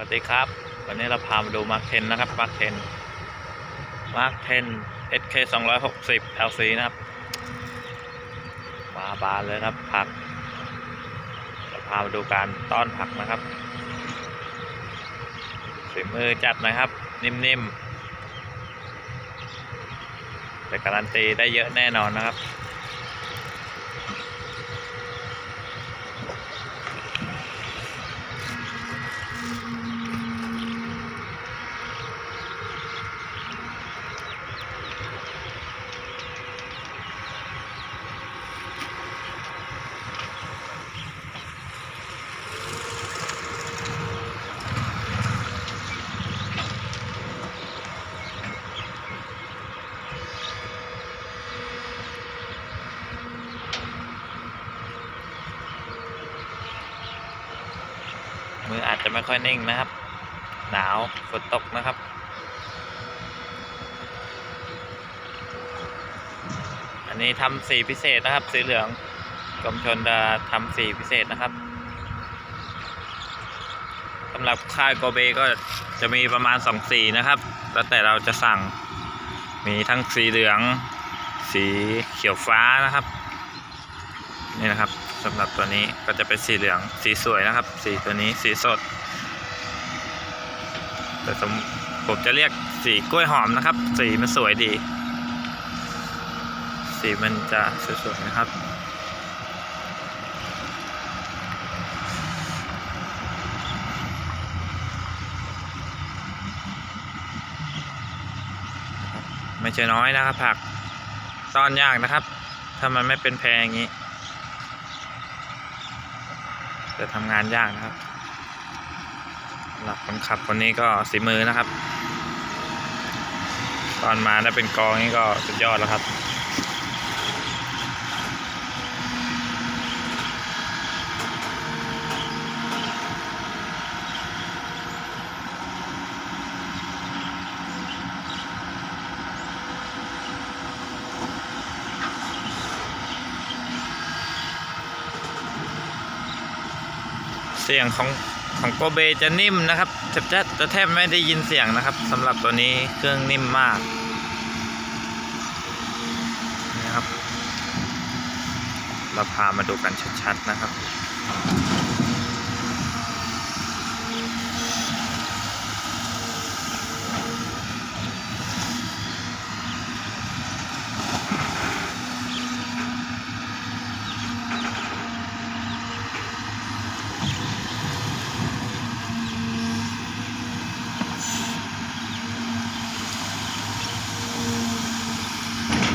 วัสดีครับ วันนี้เราพามาดูมาร์คเทนนะครับมาร์คเทนมาร์คเทน SK 260 LC นะครับมาบานเลยครับผัก เราพามาดูการต้อนผักนะครับฝีมือจัดนะครับ นิ่มๆแต่การันตีได้เยอะแน่นอนนะครับ มืออาจจะไม่ค่อยนิ่งนะครับ หนาวฝนตกนะครับอันนี้ทำสีพิเศษนะครับ สีเหลืองกรมชนจะทำสีพิเศษนะครับสำหรับค่ายโกเบก็จะมีประมาณสองสีนะครับ แล้วแต่เราจะสั่งมีทั้งสีเหลือง สีเขียวฟ้านะครับ นี่นะครับ สำหรับตัวนี้ก็จะเป็นสีเหลืองสีสวยนะครับ สีตัวนี้สีสด แต่ผมจะเรียกสีกล้วยหอมนะครับ สีมันสวยดี สีมันจะสวยๆนะครับไม่ใช่น้อยนะครับผักตอนยากนะครับ ถ้ามันไม่เป็นแพรอย่างนี้ จะทำงานยากนะครับหลักคนขับคนนี้ก็สีมือนะครับ ตอนมาได้เป็นกองนี่ก็สุดยอดแล้วครับ เสียงของของโกเบจะนิ่มนะครับจะจะจะแทบไม่ได้ยินเสียงนะครับสำหรับตัวนี้เครื่องนิ่มมากนะครับเราพามาดูกันชัดๆนะครับ